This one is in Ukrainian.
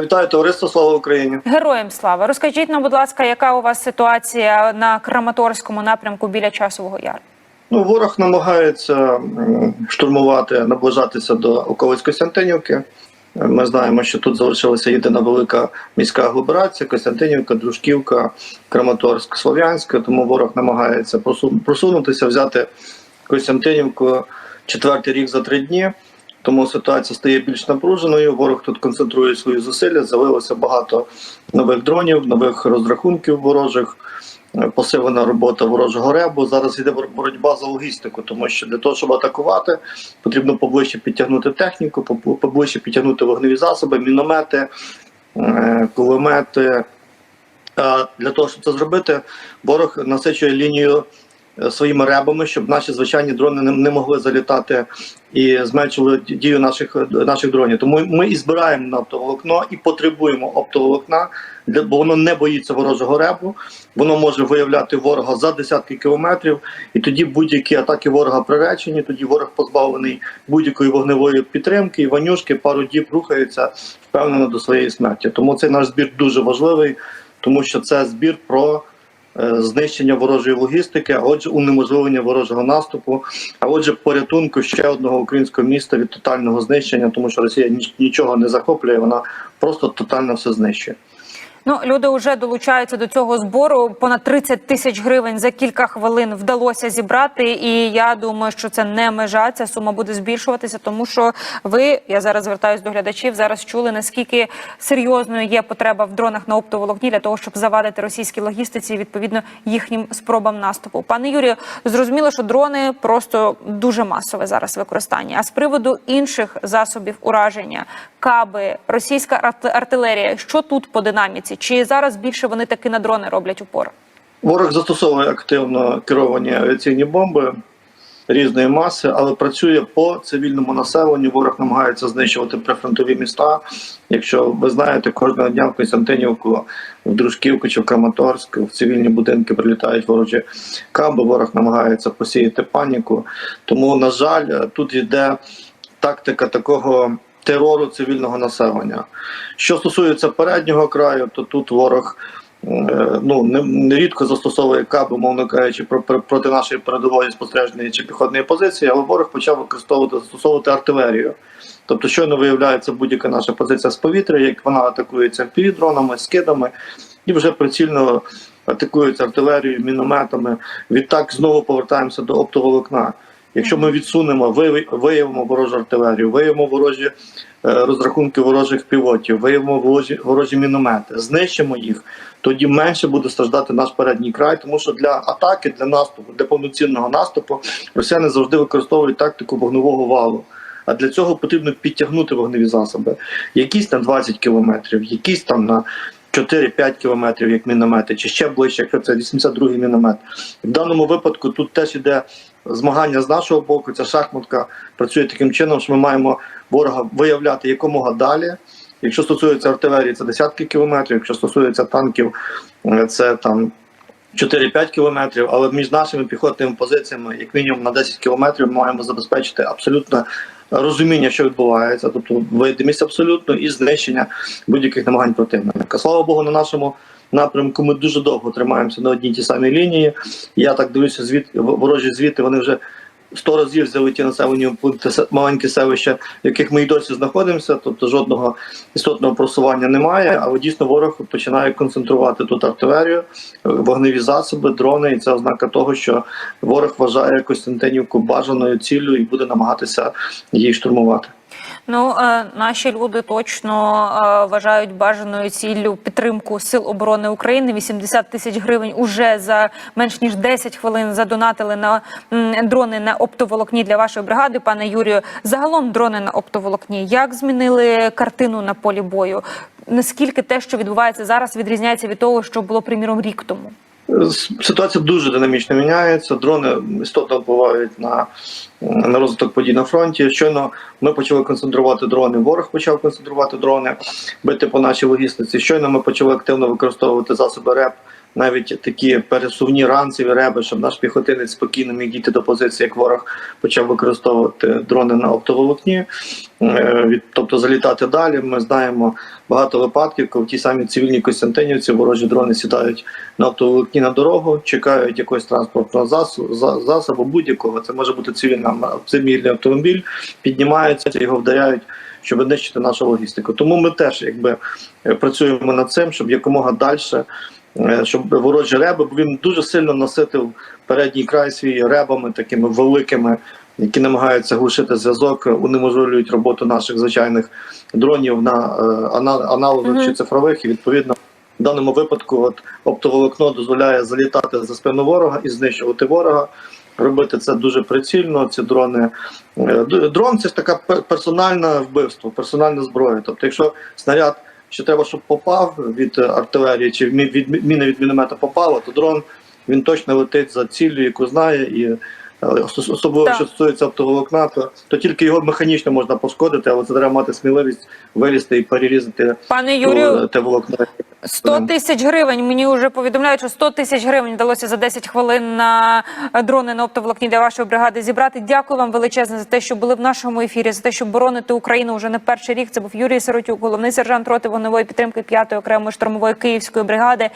Вітаю товариство, слава Україні. Героям слава. Розкажіть нам, будь ласка, яка у вас ситуація на Краматорському напрямку біля Часового Яру? Ну, ворог намагається штурмувати, наближатися до околиць Костянтинівки. Ми знаємо, що тут залишилася єдина велика міська агломерація Костянтинівка, Дружківка, Краматорськ, Слов'янська. Тому ворог намагається просу- просунутися, взяти Костянтинівку четвертий рік за три дні. Тому ситуація стає більш напруженою. Ворог тут концентрує свої зусилля. З'явилося багато нових дронів, нових розрахунків ворожих. е, Посилена робота ворожого ребу. Зараз йде боротьба за логістику, тому що для того, щоб атакувати, потрібно поближче підтягнути техніку, поближче підтягнути вогневі засоби, міномети, е, кулемети. А для того, щоб це зробити, ворог насичує лінію своїми ребами, щоб наші звичайні дрони не, не могли залітати і зменшили дію наших наших дронів. Тому ми і збираємо оптоволокно і потребуємо оптоволокна, бо воно не боїться ворожого ребу, воно може виявляти ворога за десятки кілометрів, і тоді будь-які атаки ворога приречені. Тоді ворог позбавлений будь-якої вогневої підтримки, і ванюшки пару діб рухається впевнено до своєї смерті. Тому цей наш збір дуже важливий, тому що це збір про. Е, Знищення ворожої логістики, а отже, унеможливлення ворожого наступу, а отже, порятунку ще одного українського міста від тотального знищення, тому що Росія ніч- нічого не захоплює, вона просто тотально все знищує. Ну, люди вже долучаються до цього збору. Понад 30 тисяч гривень за кілька хвилин вдалося зібрати. І я думаю, що це не межа. Ця сума буде збільшуватися, тому що ви, я зараз звертаюся до глядачів, зараз чули наскільки серйозною є потреба в дронах на оптоволокні для того, щоб завадити російській логістиці, відповідно їхнім спробам наступу. Пане Юрію, зрозуміло, що дрони просто дуже масове зараз використання. А з приводу інших засобів ураження, каби, російська арт- артилерія, що тут по динаміці? Чи зараз більше вони таки на дрони роблять упор? Ворог застосовує активно керовані авіаційні бомби різної маси, але працює по цивільному населенню. Ворог намагається знищувати прифронтові міста. Якщо ви знаєте, кожного дня в Костянтинівку, в Дружківку чи в Краматорськ в цивільні будинки прилітають ворожі каби. Ворог намагається посіяти паніку. Тому, на жаль, тут йде тактика такого. Терору цивільного населення. Що стосується переднього краю, то тут ворог е, ну нерідко застосовує каби, мовно кажучи, про- про- проти нашої передової спостережної чи піхотної позиції, але ворог почав використовувати застосовувати артилерію. Тобто, щойно виявляється будь-яка наша позиція з повітря, як вона атакується півдронами, скидами, і вже прицільно атакується артилерією, мінометами. Відтак знову повертаємося до оптоволокна. Якщо ми відсунемо, вияви- виявимо ворожу артилерію, виявимо ворожі е, розрахунки ворожих пілотів, виявимо ворожі, ворожі міномети, знищимо їх, тоді менше буде страждати наш передній край, тому що для атаки, для наступу, для повноцінного наступу росіяни завжди використовують тактику вогневого валу. А для цього потрібно підтягнути вогневі засоби. Якісь на 20 кілометрів, якісь там на 4-5 кілометрів, як міномети, чи ще ближче, якщо це 82-й міномет. В даному випадку тут теж іде змагання з нашого боку. Ця шахматка працює таким чином, що ми маємо ворога виявляти якомога далі. Якщо стосується артилерії, це десятки кілометрів. Якщо стосується танків, е, це там 4-5 кілометрів. Але між нашими піхотними позиціями, як мінімум на 10 кілометрів, маємо забезпечити абсолютно розуміння, що відбувається, тобто видимість абсолютно і знищення будь-яких намагань противника. Слава Богу, на нашому напрямку ми дуже довго тримаємося на одній тій самій лінії. Я так дивлюся, звіт ворожі звіти вони вже. Сто разів взяли ті населені пункти маленькі селища, в яких ми й досі знаходимося, тобто жодного істотного просування немає. Але дійсно ворог починає концентрувати тут артилерію, вогневі засоби, дрони, і це ознака того, що ворог вважає Костянтинівку бажаною ціллю і буде намагатися її штурмувати. Ну е, наші люди точно е, вважають бажаною ціллю підтримку сил оборони України. 80 тисяч гривень уже за менш ніж 10 хвилин задонатили на дрони на оптоволокні для вашої бригади, пане Юрію. Загалом дрони на оптоволокні. Як змінили картину на полі бою? Наскільки те, що відбувається зараз, відрізняється від того, що було приміром рік тому? Ситуація дуже динамічно міняється. Дрони істотно впливають на, на розвиток подій на фронті. Щойно ми почали концентрувати дрони. Ворог почав концентрувати дрони, бити по нашій логістиці. Щойно ми почали активно використовувати засоби РЕП навіть такі пересувні ранцеві реби, щоб наш піхотинець спокійно міг дійти до позиції, як ворог почав використовувати дрони на оптоволокні, е, тобто залітати далі. Ми знаємо багато випадків, коли в тій самій цивільній Костянтинівці ворожі дрони сідають на оптоволокні на дорогу, чекають якогось транспортного засобу, засобу будь-якого. Це може бути цивільна цивільний автомобіль, піднімаються, його вдаряють. Щоб знищити нашу логістику, тому ми теж якби е, працюємо над цим, щоб якомога далі, щоб ворожі реби, бо він дуже сильно наситив передній край свій ребами, такими великими, які намагаються глушити зв'язок, унеможливлюють роботу наших звичайних дронів на е, ана- аналогах чи цифрових. І відповідно в даному випадку от оптоволокно дозволяє залітати за спину ворога і знищувати ворога. Робити це дуже прицільно. Ці дрони Е, дрон це ж така пер- персональне вбивство, персональна зброя. Тобто, якщо снаряд ще треба, щоб попав від артилерії чи від міни від міномета попало, то дрон він точно летить за ціллю, яку знає, і особливо Так. що стосується оптоволокна, то, то тільки його механічно можна пошкодити, але це треба мати сміливість вилізти і перерізати Пане ту- Юрію, те волокно. 100 тисяч гривень. Мені вже повідомляють, що 100 тисяч гривень вдалося за 10 хвилин на е, дрони на оптоволокні для вашої бригади зібрати. Дякую вам величезне за те, що були в нашому ефірі, за те, що бороните Україну вже не перший рік. Це був Юрій Сиротюк, головний сержант роти вогневої підтримки 5-ї окремої штурмової київської бригади.